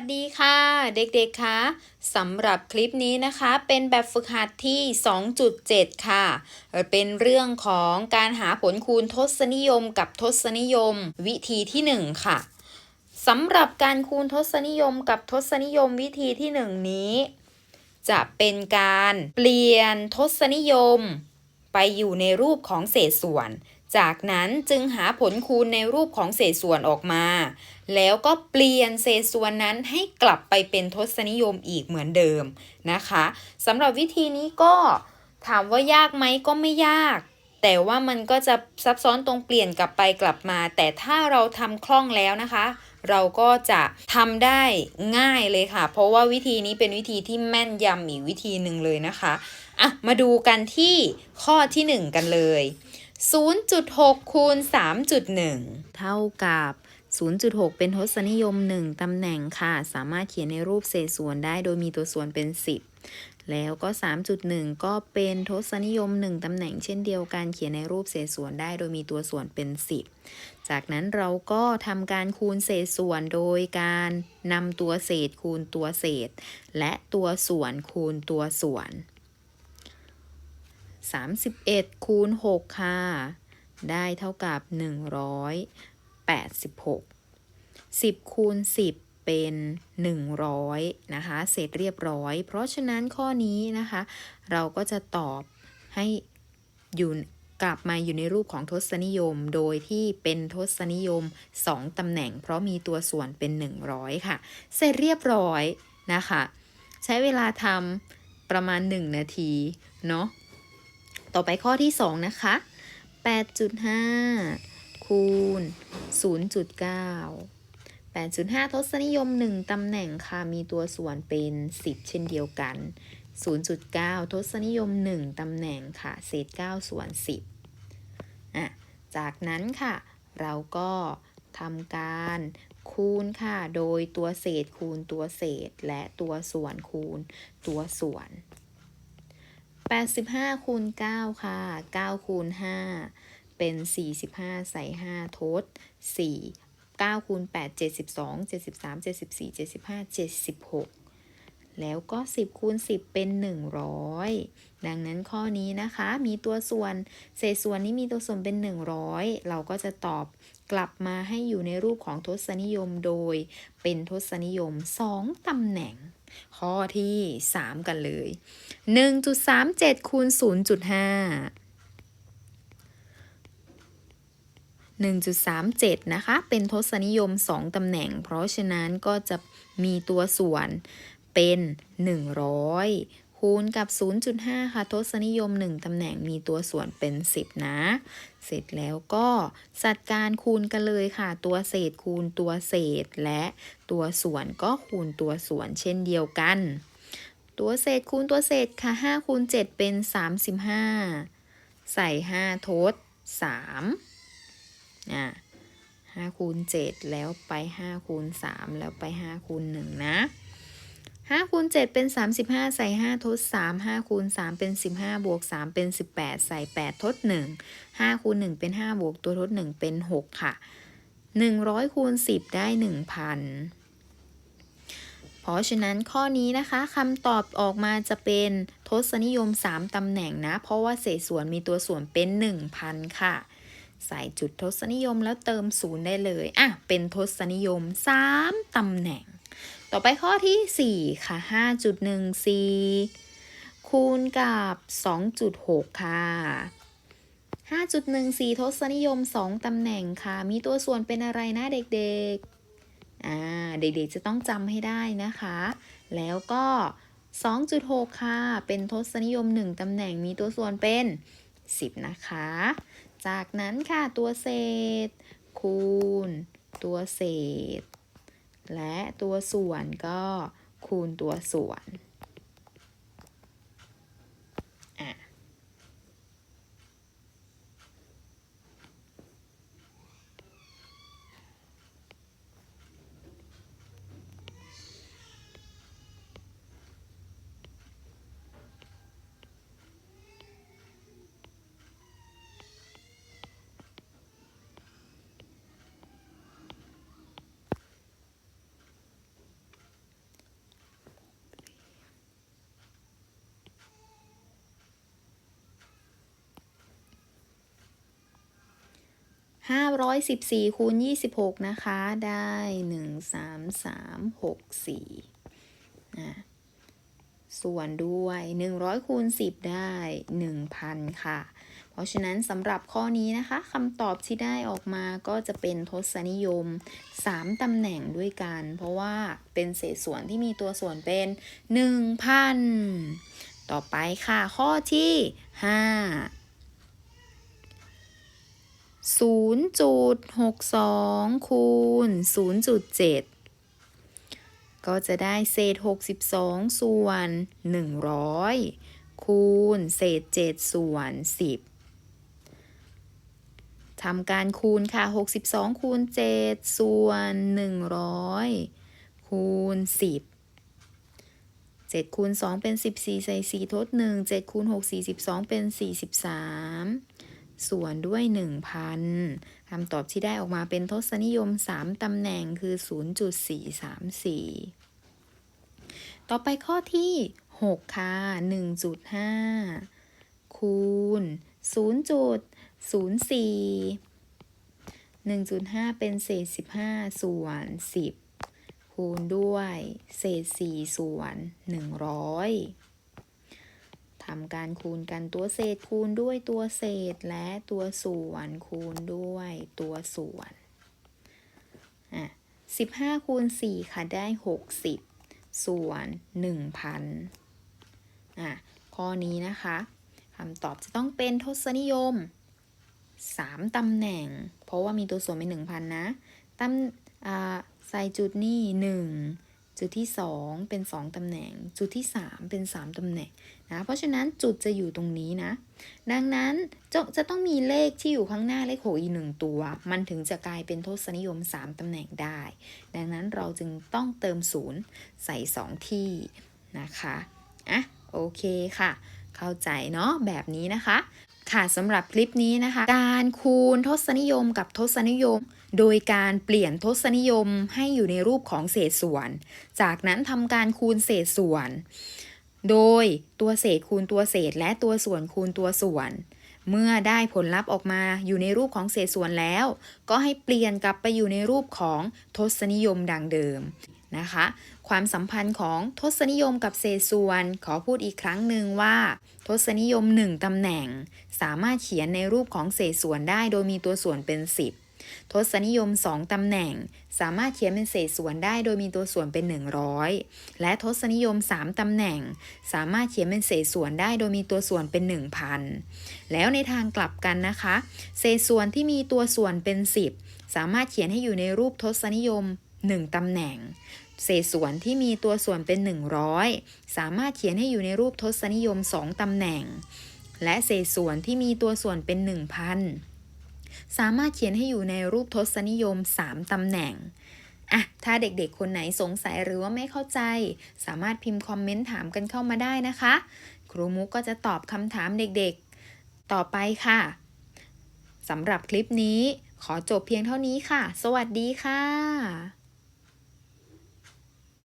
สดีค่ะ เด็กๆคะสำหรับคลิปนี้นะคะ เป็นแบบฝึกหัดที่ 2.7 ค่ะ เป็นเรื่องของการหาผลคูณทศนิยมกับทศนิยม วิธีที่ 1 ค่ะสำหรับการคูณทศนิยมกับทศนิยมวิธีที่ 1 นี้ จะเป็นการเปลี่ยนทศนิยม ไปอยู่ในรูปของเศษส่วน จากนั้นจึงหาผลคูณในรูปของเศษส่วนออกมา แล้วก็เปลี่ยนเศษส่วนนั้นให้กลับไปเป็นทศนิยมอีกเหมือนเดิมนะคะสำหรับวิธีนี้ก็ถามว่ายากไหมก็ไม่ยาก แต่ว่ามันก็จะซับซ้อนตรงเปลี่ยนกลับไปกลับมา แต่ถ้าเราทำคล่องแล้วนะคะ เราก็จะทำได้ง่ายเลยค่ะ เพราะว่าวิธีนี้เป็นวิธีที่แม่นยำอีกวิธีหนึ่งเลยนะคะอะมาดูกันที่ข้อที่ 1 กันเลย 0.6 คูณ 3.1 เท่ากับ 0.6 เป็นทศนิยม 1 ตำแหน่งค่ะ สามารถเขียนในรูปเศษส่วนได้โดยมีตัวส่วนเป็น 10 แล้วก็ 3.1 ก็เป็นทศนิยม 1 ตำแหน่งเช่นเดียวกัน เขียนในรูปเศษส่วนได้โดยมีตัวส่วนเป็น 10 จากนั้นเราก็ทำการคูณเศษส่วนโดยการนำตัวเศษคูณตัวเศษ และตัวส่วนคูณตัวส่วน 31 คูณ 6 ค่ะ ได้เท่ากับ 186 10 คูณ 10 เป็น 100 นะคะ เสร็จเรียบร้อย เพราะฉะนั้นข้อนี้นะคะ เราก็จะตอบให้อยู่กลับมาอยู่ในรูปของทศนิยม โดยที่เป็นทศนิยม 2 ตำแหน่ง เพราะมีตัวส่วนเป็น 100 ค่ะ เสร็จเรียบร้อยนะคะ ใช้เวลาทำประมาณ 1 นาที เนาะ ต่อไปข้อที่ 2 นะคะ 8.5 คูณ 0.9 8.5 ทศนิยม 1 ตำแหน่งค่ะ มีตัวส่วนเป็น 10 เช่นเดียวกัน 0.9 ทศนิยม 1 ตำแหน่งค่ะ เศษ 9 ส่วน 10อะจากนั้นค่ะ เราก็ทำการคูณค่ะ โดยตัวเศษคูณตัวเศษ และตัวส่วนคูณตัวส่วน 85คูณ9ค่ะ9คูณ5เป็น 45 ใส่ 5 ทด 4 9คูณ8 72 73 74 75 76 แล้วก็ 10คูณ10 เป็น 100 ดังนั้นข้อนี้นะคะมีตัวส่วน เศษส่วนนี้มีตัวส่วนเป็น 100 เราก็จะตอบกลับมาให้อยู่ในรูปของทศนิยมโดยเป็นทศนิยม 2ตำแหน่ง ข้อที่ 3 กันเลย 1.37คูณ0.5 1.37 นะคะ เป็นทศนิยม 2ตำแหน่ง เพราะฉะนั้นก็จะมีตัวส่วนเป็น 100 คูณกับ 0.5 ค่ะทศนิยม 1 ตำแหน่งมีตัวส่วนเป็น 10 นะ เสร็จแล้วก็จัดการคูณกันเลยค่ะ ตัวเศษคูณตัวเศษ และตัวส่วนก็คูณตัวส่วนเช่นเดียวกัน ตัวเศษคูณตัวเศษค่ะ5คูณ7เป็น 35 ใส่ 5ทด3อะห้าคูณเจ็ดแล้วไปห้าคูณสามแล้วไปห้าคูณหนึ่งนะ ห้าคูณเจ็ดเป็นสามสิบห้าใส่ห้าทดสามห้าคูณสามเป็นสิบห้าบวกสามเป็นสิบแปดใส่แปดทดหนึ่งห้าคูณหนึ่งเป็นห้าบวกตัวทดหนึ่งเป็นหกค่ะหนึ่งร้อยคูณสิบได้หนึ่งพันเพราะฉะนั้นข้อนี้นะคะคำตอบออกมาจะเป็นทศนิยม 3ตำแหน่งนะ เพราะว่าเศษส่วนมีตัวส่วนเป็น 1,000 ค่ะ ใส่จุดทศนิยมแล้วเติมศูนย์ได้เลย อะ เป็นทศนิยม 3ตำแหน่ง ต่อไปข้อที่ 4 ค่ะ 5.14 คูณกับ 2.6 ค่ะ 5.14 ทศนิยม 2 ตำแหน่งค่ะ มีตัวส่วนเป็นอะไรนะเด็กๆ อ่า เด็กๆ จะต้องจำให้ได้นะคะ แล้วก็ 2.6 ค่ะ เป็นทศนิยม 1 ตำแหน่ง มีตัวส่วนเป็น 10 นะคะ จากนั้นค่ะ ตัวเศษ คูณ ตัวเศษ และตัวส่วนก็คูณตัวส่วน 514คูณ26 นะคะ ได้ 1 3 3 6 4นะส่วนด้วย 100คูณ10 ได้ 1,000 ค่ะ เพราะฉะนั้นสำหรับข้อนี้นะคะคำตอบที่ได้ออกมาก็จะเป็นทศนิยม 3ตำแหน่งด้วยกัน เพราะว่าเป็นเศษส่วนที่มีตัวส่วนเป็น 1,000 ต่อไปค่ะ ข้อที่ 5 0.62 คูณ 0.7 ก็จะได้เศษ 62 ส่วน 100 คูณ เศษ 7 ส่วน 10 ทำการคูณค่ะ 62 คูณ 7 ส่วน 100 คูณ 10 7คูณ2เป็น 14 ใส่ 4 ทด 1 7คูณ6 42 เป็น 43 ส่วนด้วย 1,000 คำตอบที่ได้ออกมาเป็นทศนิยม 3ตำแหน่งคือ 0.434 ต่อไปข้อที่ 6 ค่ะ 1.5 คูณ 0.04 1.5 เป็นเศษ 15 ส่วน 10 คูณด้วย เศษ 4 ส่วน 100ำการคูณกันตัวเศษคูณด้วยตัวเศษและตัวส่วนคูณด้วยตัวส่วนอะ15คูณ4ค่ะได้60ส่วน1,000อะข้อนี้นะคะคำตอบจะต้องเป็นทศนิยม3ตำแหน่ง เพราะว่ามีตัวส่วนเป็น1,000นะตำอ่าใส่จุดนี่1 จุดที่ 2 เป็น 2 ตำแหน่ง จุดที่ 3 เป็น 3 ตำแหน่งนะ เพราะฉะนั้นจุดจะอยู่ตรงนี้นะ ดังนั้นจะจะต้องมีเลขที่อยู่ข้างหน้าเลขหกอีกหนึ่งตัว มันถึงจะกลายเป็นทศนิยม 3 ตำแหน่งได้ ดังนั้นเราจึงต้องเติมศูนย์ใส่ 2 ที่นะคะ อะ โอเคค่ะ เข้าใจเนาะแบบนี้นะคะ ค่ะสำหรับคลิปนี้นะคะ การคูณทศนิยมกับทศนิยม โดยการเปลี่ยนทศนิยมให้อยู่ในรูปของเศษส่วน จากนั้นทำการคูณเศษส่วน โดยตัวเศษคูณตัวเศษและตัวส่วนคูณตัวส่วน เมื่อได้ผลลัพธ์ออกมาอยู่ในรูปของเศษส่วนแล้ว ก็ให้เปลี่ยนกลับไปอยู่ในรูปของทศนิยมดังเดิม นะคะ ความสัมพันธ์ของทศนิยมกับเศษส่วน ขอพูดอีกครั้งหนึ่งว่า ทศนิยม 1 ตำแหน่ง สามารถเขียนในรูปของเศษส่วนได้โดยมีตัวส่วนเป็น 10 ทศนิยม 2 ตำแหน่ง สามารถเขียนเป็นเศษส่วนได้โดยมีตัวส่วนเป็น 100 และทศนิยม 3 ตำแหน่ง สามารถเขียนเป็นเศษส่วนได้โดยมีตัวส่วนเป็น 1,000 แล้วในทางกลับกันนะคะ เศษส่วนที่มีตัวส่วนเป็น 10 สามารถเขียนให้อยู่ในรูปทศนิยม 1 ตำแหน่ง เศษส่วนที่มีตัวส่วนเป็น 100 สามารถเขียนให้อยู่ในรูปทศนิยม 2 ตำแหน่ง และเศษส่วนที่มีตัวส่วนเป็น 1,000 สามารถเขียนให้อยู่ในรูปทศนิยม 3 ตำแหน่งอะถ้าเด็กๆ คนไหนสงสัยหรือว่าไม่เข้าใจ สามารถพิมพ์คอมเมนต์ถามกันเข้ามาได้นะคะ ครูมุกก็จะตอบคำถามเด็กๆ ต่อไปค่ะสำหรับคลิปนี้ขอจบเพียงเท่านี้ค่ะ สวัสดีค่ะ